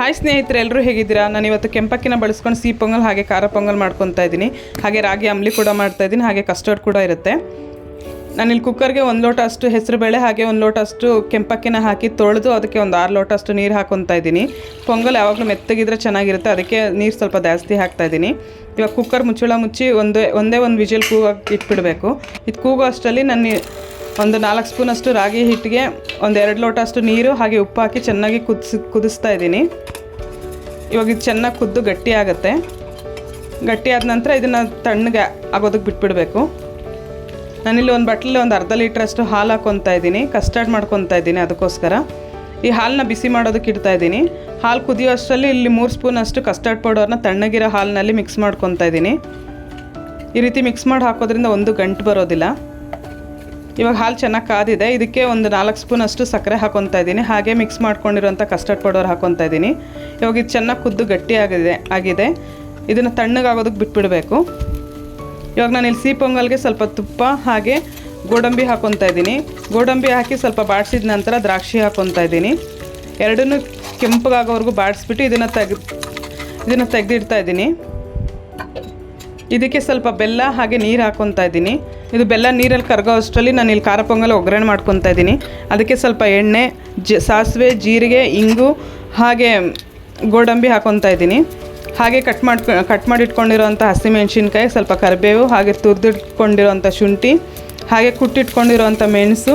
Hi ಸ್ನೇಹಿತರೆ ಎಲ್ಲರೂ ಹೇಗಿದ್ದೀರಾ? ನಾನು ಇವತ್ತು ಕೆಂಪಕ್ಕಿನ ಬಳಸ್ಕೊಂಡು ಸಿಹಿ ಪೊಂಗಲ್ ಹಾಗೆ ಖಾರ ಪೊಂಗಲ್ ಮಾಡ್ಕೊತಾ ಇದ್ದೀನಿ. ಹಾಗೆ ರಾಗಿ ಅಂಬ್ಲಿ ಕೂಡ ಮಾಡ್ತಾ ಇದ್ದೀನಿ, ಹಾಗೆ ಕಸ್ಟರ್ಡ್ ಕೂಡ ಇರುತ್ತೆ. ನಾನಿಲ್ಲಿ ಕುಕ್ಕರ್ಗೆ ಒಂದು ಲೋಟ ಅಷ್ಟು ಹೆಸರು ಬೇಳೆ ಹಾಗೆ ಒಂದು ಲೋಟ ಅಷ್ಟು ಕೆಂಪಕ್ಕಿನ ಹಾಕಿ ತೊಳೆದು ಅದಕ್ಕೆ ಒಂದು ಆರು ಲೋಟ ಅಷ್ಟು ನೀರು ಹಾಕೊತಾ ಇದ್ದೀನಿ. ಪೊಂಗಲ್ ಯಾವಾಗಲೂ ಮೆತ್ತಗಿದ್ರೆ ಚೆನ್ನಾಗಿರುತ್ತೆ, ಅದಕ್ಕೆ ನೀರು ಸ್ವಲ್ಪ ಜಾಸ್ತಿ ಹಾಕ್ತಾ ಇದ್ದೀನಿ. ಇವಾಗ ಕುಕ್ಕರ್ ಮುಚ್ಚಳ ಮುಚ್ಚಿ ಒಂದೇ ಒಂದೇ ಒಂದು ವಿಜಿಲ್ ಕೂಗಕ್ಕೆ ಇಟ್ಬಿಡಬೇಕು. ಇದು ಕೂಗೋ ಅಷ್ಟರಲ್ಲಿ ನಾನು ಒಂದು ನಾಲ್ಕು ಸ್ಪೂನಷ್ಟು ರಾಗಿ ಹಿಟ್ಟಿಗೆ, ಒಂದು ಎರಡು ಲೋಟ ಅಷ್ಟು ನೀರು, ಹಾಗೆ ಉಪ್ಪು ಹಾಕಿ ಚೆನ್ನಾಗಿ ಕುದಿಸಿ, ಕುದಿಸ್ತಾ ಇದ್ದೀನಿ. ಇವಾಗ ಇದು ಚೆನ್ನಾಗಿ ಕುದ್ದು ಗಟ್ಟಿ ಆಗುತ್ತೆ. ಗಟ್ಟಿ ಆದ ನಂತರ ಇದನ್ನು ತಣ್ಣಗೆ ಆಗೋದಕ್ಕೆ ಬಿಟ್ಬಿಡಬೇಕು. ನಾನಿಲ್ಲಿ ಒಂದು ಬಟ್ಲಲ್ಲಿ ಒಂದು ಅರ್ಧ ಲೀಟ್ರಷ್ಟು ಹಾಲು ಹಾಕ್ಕೊತಾ ಇದ್ದೀನಿ, ಕಸ್ಟರ್ಡ್ ಮಾಡ್ಕೊತಾ ಇದ್ದೀನಿ ಅದಕ್ಕೋಸ್ಕರ. ಈ ಹಾಲನ್ನ ಬಿಸಿ ಮಾಡೋದಕ್ಕೆ ಇಡ್ತಾ ಇದ್ದೀನಿ. ಹಾಲು ಕುದಿಯೋ ಅಷ್ಟರಲ್ಲಿ ಇಲ್ಲಿ ಮೂರು ಸ್ಪೂನ್ ಅಷ್ಟು ಕಸ್ಟರ್ಡ್ ಪೌಡರ್ನ ತಣ್ಣಗಿರೋ ಹಾಲಿನಲ್ಲಿ ಮಿಕ್ಸ್ ಮಾಡ್ಕೊತಾ ಇದ್ದೀನಿ. ಈ ರೀತಿ ಮಿಕ್ಸ್ ಮಾಡಿ ಹಾಕೋದ್ರಿಂದ ಒಂದು ಗಂಟು ಬರೋದಿಲ್ಲ. ಇವಾಗ ಹಾಲು ಚೆನ್ನಾಗಿ ಕಾದಿದೆ. ಇದಕ್ಕೆ ಒಂದು ನಾಲ್ಕು ಸ್ಪೂನ್ ಅಷ್ಟು ಸಕ್ಕರೆ ಹಾಕೊತಾ ಇದ್ದೀನಿ. ಹಾಗೆ ಮಿಕ್ಸ್ ಮಾಡ್ಕೊಂಡಿರೋಂಥ ಕಸ್ಟರ್ಡ್ ಪೌಡರ್ ಹಾಕೊತಾ ಇದ್ದೀನಿ. ಇವಾಗ ಇದು ಚೆನ್ನಾಗಿ ಕುದ್ದು ಗಟ್ಟಿ ಆಗಿದೆ ಆಗಿದೆ. ಇದನ್ನು ತಣ್ಣಗಾಗೋದಕ್ಕೆ ಬಿಟ್ಬಿಡಬೇಕು. ಇವಾಗ ನಾನು ಇಲ್ಲಿ ಸಿಹಿ ಪೊಂಗಲ್ಗೆ ಸ್ವಲ್ಪ ತುಪ್ಪ, ಹಾಗೆ ಗೋಡಂಬಿ ಹಾಕೊತಾ ಇದ್ದೀನಿ. ಗೋಡಂಬಿ ಹಾಕಿ ಸ್ವಲ್ಪ ಬಾಡಿಸಿದ ನಂತರ ದ್ರಾಕ್ಷಿ ಹಾಕೊತಾ ಇದ್ದೀನಿ. ಎರಡನ್ನೂ ಕೆಂಪಗಾಗೋವರೆಗೂ ಬಾಡಿಸ್ಬಿಟ್ಟು ಇದನ್ನು ತೆಗೆ ಇದನ್ನು ತೆಗೆದಿಡ್ತಾ ಇದ್ದೀನಿ. ಇದಕ್ಕೆ ಸ್ವಲ್ಪ ಬೆಲ್ಲ ಹಾಗೆ ನೀರು ಹಾಕ್ಕೊತಾ ಇದ್ದೀನಿ. ಇದು ಬೆಲ್ಲ ನೀರಲ್ಲಿ ಕರಗೋ ಅಷ್ಟರಲ್ಲಿ ನಾನು ಇಲ್ಲಿ ಖಾರ ಪೊಂಗಲ್ ಒಗ್ಗರಣೆ ಮಾಡ್ಕೊತಾ ಇದ್ದೀನಿ. ಅದಕ್ಕೆ ಸ್ವಲ್ಪ ಎಣ್ಣೆ, ಜ, ಸಾಸಿವೆ, ಜೀರಿಗೆ, ಇಂಗು, ಹಾಗೆ ಗೋಡಂಬಿ ಹಾಕ್ಕೊತಾ ಇದ್ದೀನಿ. ಹಾಗೆ ಕಟ್ ಮಾಡ್ಕೊ, ಕಟ್ ಮಾಡಿಟ್ಕೊಂಡಿರೋಂಥ ಹಸಿಮೆಣಸಿನ್ಕಾಯಿ, ಸ್ವಲ್ಪ ಕರಿಬೇವು, ಹಾಗೆ ತುರಿದಿಟ್ಕೊಂಡಿರೋಂಥ ಶುಂಠಿ, ಹಾಗೆ ಕುಟ್ಟಿಟ್ಕೊಂಡಿರೋಂಥ ಮೆಣಸು,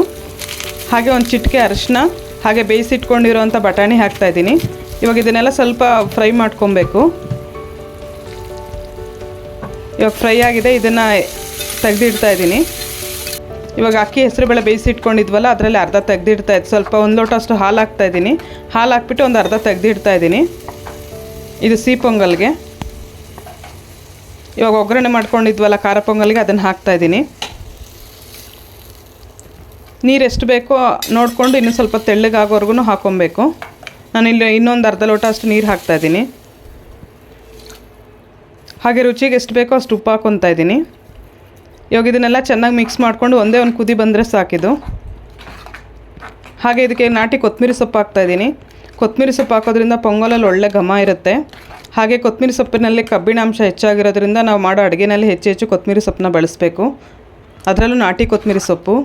ಹಾಗೆ ಒಂದು ಚಿಟಿಕೆ ಅರಿಶಿನ ಹಾಗೆ ಬೇಯಿಸಿಟ್ಕೊಂಡಿರೋಂಥ ಬಟಾಣಿ ಹಾಕ್ತಾಯಿದ್ದೀನಿ ಇವಾಗ ಇದನ್ನೆಲ್ಲ ಸ್ವಲ್ಪ ಫ್ರೈ ಮಾಡ್ಕೊಬೇಕು. ಇವಾಗ ಫ್ರೈ ಆಗಿದೆ, ಇದನ್ನು ತೆಗೆದಿಡ್ತಾ ಇದ್ದೀನಿ. ಇವಾಗ ಅಕ್ಕಿ ಹೆಸರುಬೇಳೆ ಬೇಯಿಸಿ ಇಟ್ಕೊಂಡಿದ್ವಲ್ಲ ಅದರಲ್ಲಿ ಅರ್ಧ ತೆಗೆದಿಡ್ತಾ ಇದ್ದು ಸ್ವಲ್ಪ ಒಂದು ಲೋಟ ಅಷ್ಟು ಹಾಲು ಹಾಕ್ತಾ ಇದ್ದೀನಿ. ಹಾಲು ಹಾಕ್ಬಿಟ್ಟು ಒಂದು ಅರ್ಧ ತೆಗೆದಿಡ್ತಾ ಇದ್ದೀನಿ. ಇದು ಸಿಹಿ ಪೊಂಗಲ್ಗೆ. ಇವಾಗ ಒಗ್ಗರಣೆ ಮಾಡ್ಕೊಂಡಿದ್ವಲ್ಲ, ಖಾರ ಪೊಂಗಲ್ಗೆ ಅದನ್ನು ಹಾಕ್ತಾ ಇದ್ದೀನಿ. ನೀರು ಎಷ್ಟು ಬೇಕೋ ನೋಡಿಕೊಂಡು ಇನ್ನೂ ಸ್ವಲ್ಪ ತೆಳ್ಳಗಾಗೋವರೆಗೂ ಹಾಕ್ಕೊಬೇಕು ನಾನಿಲ್ಲಿ ಇನ್ನೊಂದು ಅರ್ಧ ಲೋಟ ಅಷ್ಟು ನೀರು ಹಾಕ್ತಾ ಇದ್ದೀನಿ. ಹಾಗೆ ರುಚಿಗೆ ಎಷ್ಟು ಬೇಕೋ ಅಷ್ಟು ಉಪ್ಪು ಹಾಕ್ಕೊತಾ ಇದ್ದೀನಿ. ಇವಾಗ ಇದನ್ನೆಲ್ಲ ಚೆನ್ನಾಗಿ ಮಿಕ್ಸ್ ಮಾಡಿಕೊಂಡು ಒಂದೇ ಒಂದು ಕುದಿ ಬಂದರೆ ಸಾಕಿದು ಹಾಗೆ ಇದಕ್ಕೆ ನಾಟಿ ಕೊತ್ತಂಬರಿ ಸೊಪ್ಪು ಹಾಕ್ತಾಯಿದ್ದೀನಿ ಕೊತ್ತಂಬರಿ ಸೊಪ್ಪು ಹಾಕೋದ್ರಿಂದ ಪೊಂಗಲಲ್ಲಿ ಒಳ್ಳೆ ಘಮ ಇರುತ್ತೆ. ಹಾಗೆ ಕೊತ್ತಂಬರಿ ಸೊಪ್ಪಿನಲ್ಲಿ ಕಬ್ಬಿಣಾಂಶ ಹೆಚ್ಚಾಗಿರೋದ್ರಿಂದ ನಾವು ಮಾಡೋ ಅಡುಗೆನಲ್ಲಿ ಹೆಚ್ಚು ಹೆಚ್ಚು ಕೊತ್ತಂಬರಿ ಸೊಪ್ಪನ್ನ ಬಳಸಬೇಕು. ಅದರಲ್ಲೂ ನಾಟಿ ಕೊತ್ತಂಬರಿ ಸೊಪ್ಪು.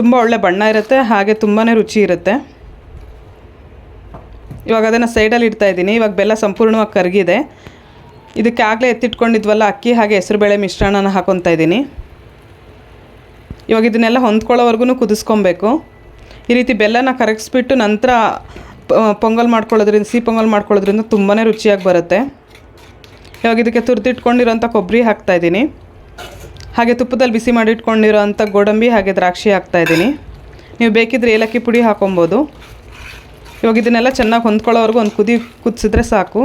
ತುಂಬ ಒಳ್ಳೆ ಬಣ್ಣ ಇರುತ್ತೆ, ಹಾಗೆ ತುಂಬಾ ರುಚಿ ಇರುತ್ತೆ. ಇವಾಗ ಅದನ್ನು ಸೈಡಲ್ಲಿ ಇಡ್ತಾಯಿದ್ದೀನಿ ಇವಾಗ ಬೆಲ್ಲ ಸಂಪೂರ್ಣವಾಗಿ ಕರಗಿದೆ. ಇದಕ್ಕೆ ಆಗಲೇ ಎತ್ತಿಟ್ಕೊಂಡಿದ್ವಲ್ಲ ಅಕ್ಕಿ, ಹಾಗೆ ಹೆಸರುಬೇಳೆ ಮಿಶ್ರಣನ ಹಾಕೊತಾ ಇದ್ದೀನಿ. ಇವಾಗ ಇದನ್ನೆಲ್ಲ ಹೊಂದ್ಕೊಳ್ಳೋವರೆಗೂ ಕುದಿಸ್ಕೊಬೇಕು. ಈ ರೀತಿ ಬೆಲ್ಲನ ಕರಗಿಸ್ಬಿಟ್ಟು ನಂತರ ಪೊಂಗಲ್ ಮಾಡ್ಕೊಳ್ಳೋದ್ರಿಂದ, ಸಿಹಿ ಪೊಂಗಲ್ ಮಾಡ್ಕೊಳ್ಳೋದ್ರಿಂದ ತುಂಬಾ ರುಚಿಯಾಗಿ ಬರುತ್ತೆ. ಇವಾಗ ಇದಕ್ಕೆ ತುರಿದಿಟ್ಕೊಂಡಿರೋಂಥ ಕೊಬ್ಬರಿ ಹಾಕ್ತಾಯಿದ್ದೀನಿ ಹಾಗೆ ತುಪ್ಪದಲ್ಲಿ ಬಿಸಿ ಮಾಡಿಟ್ಕೊಂಡಿರೋಂಥ ಗೋಡಂಬಿ ಹಾಗೆ ದ್ರಾಕ್ಷಿ ಹಾಕ್ತಾಯಿದ್ದೀನಿ ನೀವು ಬೇಕಿದ್ರೆ ಏಲಕ್ಕಿ ಪುಡಿ ಹಾಕೊಬೋದು. ಇವಾಗ ಇದನ್ನೆಲ್ಲ ಚೆನ್ನಾಗಿ ಹೊಂದ್ಕೊಳ್ಳೋವರೆಗೂ ಒಂದು ಕುದಿ, ಕುದಿಸಿದ್ರೆ ಸಾಕು.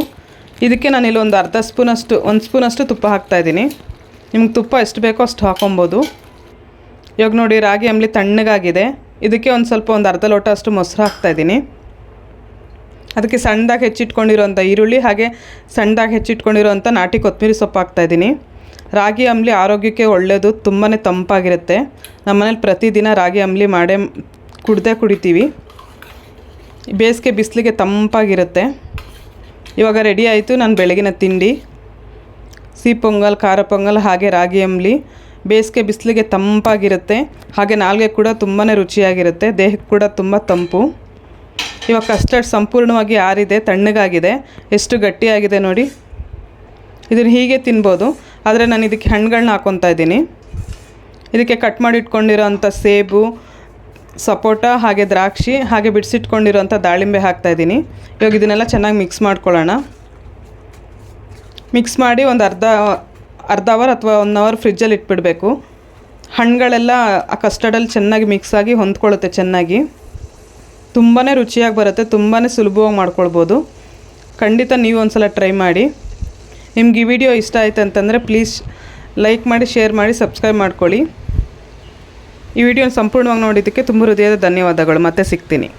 ಇದಕ್ಕೆ ನಾನು ಒಂದು ಅರ್ಧ ಸ್ಪೂನಷ್ಟು ಒಂದು ಸ್ಪೂನಷ್ಟು ತುಪ್ಪ ಹಾಕ್ತಾಯಿದ್ದೀನಿ ನಿಮ್ಗೆ ತುಪ್ಪ ಎಷ್ಟು ಬೇಕೋ ಅಷ್ಟು ಹಾಕೊಬೋದು. ಇವಾಗ ನೋಡಿ, ರಾಗಿ ಅಂಬ್ಲಿ ತಣ್ಣಗಾಗಿದೆ. ಇದಕ್ಕೆ ಒಂದು ಸ್ವಲ್ಪ ಒಂದು ಅರ್ಧ ಲೋಟ ಅಷ್ಟು ಮೊಸರು ಹಾಕ್ತಾಯಿದ್ದೀನಿ ಅದಕ್ಕೆ ಸಣ್ಣದಾಗಿ ಹೆಚ್ಚಿಟ್ಕೊಂಡಿರೋಂಥ ಈರುಳ್ಳಿ ಹಾಗೆ ಸಣ್ಣದಾಗಿ ಹೆಚ್ಚಿಟ್ಕೊಂಡಿರೋಂಥ ನಾಟಿ ಕೊತ್ತಂಬರಿ ಸೊಪ್ಪು ಹಾಕ್ತಾಯಿದ್ದೀನಿ ರಾಗಿ ಅಂಬ್ಲಿ ಆರೋಗ್ಯಕ್ಕೆ ಒಳ್ಳೆಯದು ತುಂಬಾ ತಂಪಾಗಿರುತ್ತೆ. ನಮ್ಮನೇಲಿ ಪ್ರತಿದಿನ ರಾಗಿ ಅಂಬ್ಲಿ ಮಾಡೇ ಕುಡ್ದೇ ಕುಡಿತೀವಿ. ಬೇಸಿಗೆ ಬಿಸಿಲಿಗೆ ತಂಪಾಗಿರುತ್ತೆ. ಇವಾಗ ರೆಡಿ ಆಯಿತು. ನಾನು ಬೆಳಗಿನ ತಿಂಡಿ, ಸಿಹಿ ಪೊಂಗಲ್, ಖಾರ ಪೊಂಗಲ್, ಹಾಗೆ ರಾಗಿ ಅಂಬ್ಲಿ. ಬೇಸಿಗೆ ಬಿಸಿಲಿಗೆ ತಂಪಾಗಿರುತ್ತೆ. ಹಾಗೆ ನಾಲ್ಗೆ ಕೂಡ ತುಂಬಾ ರುಚಿಯಾಗಿರುತ್ತೆ. ದೇಹಕ್ಕೆ ಕೂಡ ತುಂಬ ತಂಪು. ಇವಾಗ ಕಸ್ಟರ್ಡ್ ಸಂಪೂರ್ಣವಾಗಿ ಆರಿದೆ, ತಣ್ಣಗಾಗಿದೆ. ಎಷ್ಟು ಗಟ್ಟಿಯಾಗಿದೆ ನೋಡಿ. ಇದನ್ನು ಹೀಗೆ ತಿನ್ಬೋದು. ಆದರೆ ನಾನು ಇದಕ್ಕೆ ಹಣ್ಣುಗಳನ್ನ ಹಾಕ್ಕೊತಾ ಇದ್ದೀನಿ. ಇದಕ್ಕೆ ಕಟ್ ಮಾಡಿ ಇಟ್ಕೊಂಡಿರೋ ಅಂಥ ಸೇಬು ಸಪೋಟ ಹಾಗೆ ದ್ರಾಕ್ಷಿ ಹಾಗೆ ಬಿಡಿಸಿಟ್ಕೊಂಡಿರೋಂಥ ದಾಳಿಂಬೆ ಹಾಕ್ತಾಯಿದ್ದೀನಿ ಇವಾಗ ಇದನ್ನೆಲ್ಲ ಚೆನ್ನಾಗಿ ಮಿಕ್ಸ್ ಮಾಡ್ಕೊಳ್ಳೋಣ. ಮಿಕ್ಸ್ ಮಾಡಿ ಒಂದು ಅರ್ಧ ಅರ್ಧ ಅವರ್ ಅಥವಾ ಒನ್ ಅವರ್ ಫ್ರಿಜ್ಜಲ್ಲಿ ಇಟ್ಬಿಡಬೇಕು. ಹಣ್ಣುಗಳೆಲ್ಲ ಆ ಕಸ್ಟರ್ಡಲ್ಲಿ ಚೆನ್ನಾಗಿ ಮಿಕ್ಸ್ ಆಗಿ ಹೊಂದ್ಕೊಳ್ಳುತ್ತೆ ಚೆನ್ನಾಗಿ. ತುಂಬಾ ರುಚಿಯಾಗಿ ಬರುತ್ತೆ ತುಂಬಾ ಸುಲಭವಾಗಿ ಮಾಡ್ಕೊಳ್ಬೋದು. ಖಂಡಿತ ನೀವು ಒಂದು ಸಲ ಟ್ರೈ ಮಾಡಿ. ನಿಮ್ಗೆ ಈ ವಿಡಿಯೋ ಇಷ್ಟ ಆಯ್ತು ಅಂತಂದರೆ ಪ್ಲೀಸ್ ಲೈಕ್ ಮಾಡಿ ಶೇರ್ ಮಾಡಿ ಸಬ್ಸ್ಕ್ರೈಬ್ ಮಾಡ್ಕೊಳ್ಳಿ. ಈ ವಿಡಿಯೋನ ಸಂಪೂರ್ಣವಾಗಿ ನೋಡಿದ್ದಕ್ಕೆ ತುಂಬ ಹೃದಯದ ಧನ್ಯವಾದಗಳು. ಮತ್ತೆ ಸಿಗ್ತೀನಿ.